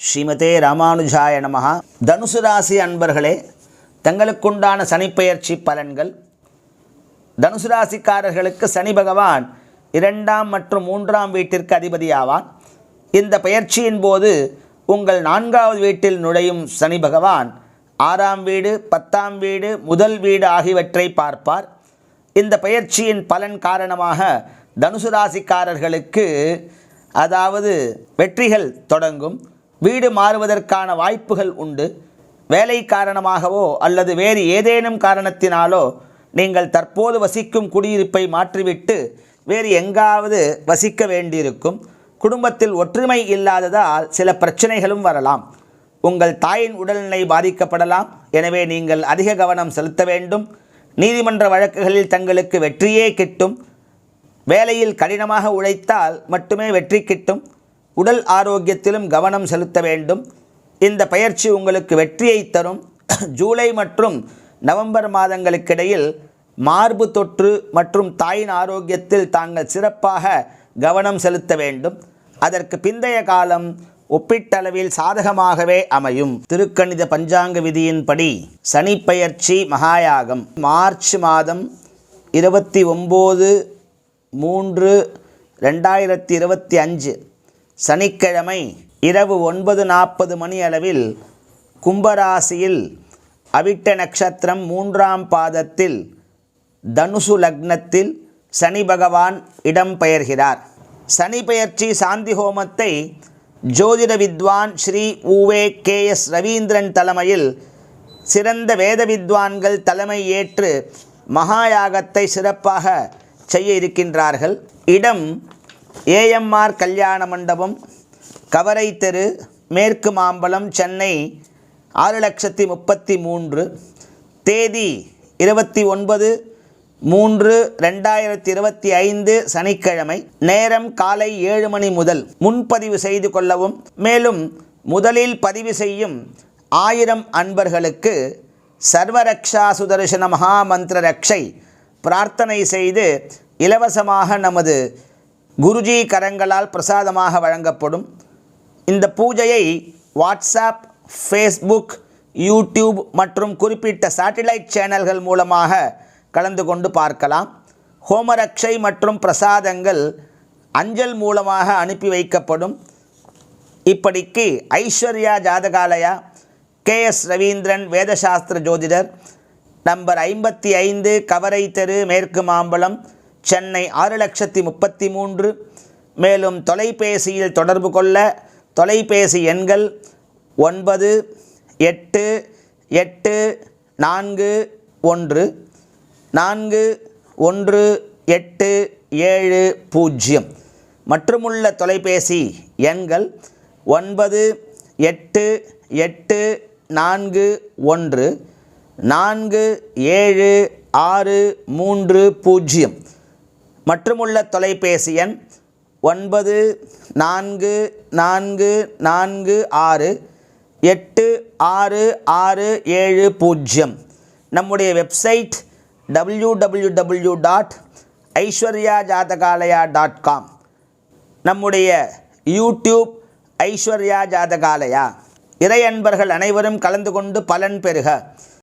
ஸ்ரீமதே ராமானுஜாய நமகா தனுசு ராசி அன்பர்களே தங்களுக்குண்டான சனிப்பெயர்ச்சி பலன்கள். தனுசு ராசிக்காரர்களுக்கு சனி பகவான் இரண்டாம் மற்றும் மூன்றாம் வீட்டிற்கு அதிபதியாவான் இந்த பெயர்ச்சியின் போது உங்கள் நான்காவது வீட்டில் நுழையும் சனி பகவான் ஆறாம் வீடு பத்தாம் வீடு முதல் வீடு ஆகியவற்றை பார்ப்பார். இந்த பெயர்ச்சியின் பலன் காரணமாக தனுசு ராசிக்காரர்களுக்கு அதாவது வெற்றிகள் தொடங்கும். வீடு மாறுவதற்கான வாய்ப்புகள் உண்டு. வேலை காரணமாகவோ அல்லது வேறு ஏதேனும் காரணத்தினாலோ நீங்கள் தற்போது வசிக்கும் குடியிருப்பை மாற்றிவிட்டு வேறு எங்காவது வசிக்க வேண்டியிருக்கும். குடும்பத்தில் ஒற்றுமை இல்லாததால் சில பிரச்சனைகளும் வரலாம். உங்கள் தாயின் உடல்நிலை பாதிக்கப்படலாம். எனவே நீங்கள் அதிக கவனம் செலுத்த வேண்டும். நீதிமன்ற வழக்குகளில் தங்களுக்கு வெற்றியே கிட்டும். வேலையில் கடினமாக உழைத்தால் மட்டுமே வெற்றி கிட்டும். உடல் ஆரோக்கியத்திலும் கவனம் செலுத்த வேண்டும். இந்த பயிற்சி உங்களுக்கு வெற்றியை தரும். ஜூலை மற்றும் நவம்பர் மாதங்களுக்கிடையில் மார்பு தொற்று மற்றும் தாயின் ஆரோக்கியத்தில் தாங்கள் சிறப்பாக கவனம் செலுத்த வேண்டும். அதற்கு பிந்தைய காலம் ஒப்பீட்டளவில் சாதகமாகவே அமையும். திருக்கணித பஞ்சாங்க விதியின்படி சனி மகாயாகம். மார்ச் மாதம் இருபத்தி ஒம்பது மூன்று ரெண்டாயிரத்தி இருபத்தி அஞ்சு. சனிக்கிழமை இரவு ஒன்பது நாற்பது மணி அளவில் கும்பராசியில் அவிட்ட நட்சத்திரம் மூன்றாம் பாதத்தில் தனுசு லக்னத்தில் சனி பகவான் இடம்பெயர்கிறார் சனி பெயர்ச்சி சாந்தி ஹோமத்தை ஜோதிட வித்வான் ஸ்ரீ உவே கே எஸ் ரவீந்திரன் தலைமையில் சிறந்த வேத வித்வான்கள் தலைமை ஏற்று மகாயாகத்தை சிறப்பாக செய்ய இருக்கின்றார்கள். இடம் ஏஎம்ஆர் கல்யாண மண்டபம் கவரை தெரு மேற்கு மாம்பலம் சென்னை ஆறு லட்சத்தி முப்பத்தி மூன்று தேதி இருபத்தி ஒன்பது மூன்று ரெண்டாயிரத்தி இருபத்தி ஐந்து சனிக்கிழமை நேரம் காலை ஏழு மணி முதல் முன்பதிவு செய்து கொள்ளவும் மேலும் முதலில் பதிவு செய்யும் ஆயிரம் அன்பர்களுக்கு சர்வரக்ஷா சுதர்சன மகாமந்திர ரக்ஷை பிரார்த்தனை செய்து இலவசமாக நமது குருஜி கரங்களால் பிரசாதமாக வழங்கப்படும். இந்த பூஜையை வாட்ஸ்அப் ஃபேஸ்புக் யூடியூப் மற்றும் குறிப்பிட்ட சேட்டிலைட் சேனல்கள் மூலமாக கலந்து கொண்டு பார்க்கலாம். ஹோமரக்ஷை மற்றும் பிரசாதங்கள் அஞ்சல் மூலமாக அனுப்பி வைக்கப்படும். இப்படிக்கு ஐஸ்வர்யா ஜாதகாலயா கே எஸ் ரவீந்திரன் வேதசாஸ்திர ஜோதிடர் நம்பர் ஐம்பத்தி ஐந்து கவரை தெரு மேற்கு மாம்பலம் சென்னை ஆறு லட்சத்தி முப்பத்தி மூன்று. மேலும் தொலைபேசியில் தொடர்பு கொள்ள தொலைபேசி எண்கள் ஒன்பது எட்டு எட்டு நான்கு ஒன்று. நான்கு ஒன்று எட்டு ஏழு பூஜ்ஜியம். மற்றுமுள்ள தொலைபேசி எண்கள் ஒன்பது எட்டு எட்டு நான்கு ஒன்று. நான்கு ஏழு ஆறு மூன்று பூஜ்ஜியம். மற்றுமுள்ள தொலைபேசி எண் ஒன்பது நான்கு நான்கு நான்கு ஆறு எட்டு ஆறு ஆறு ஏழு பூஜ்ஜியம். நம்முடைய website W W W dot Aishwarya Jathagalaya dot com நம்முடைய யூடியூப் ஐஸ்வர்யா ஜாதகாலயா. இறை அன்பர்கள் அனைவரும் கலந்து கொண்டு பலன் பெறுக.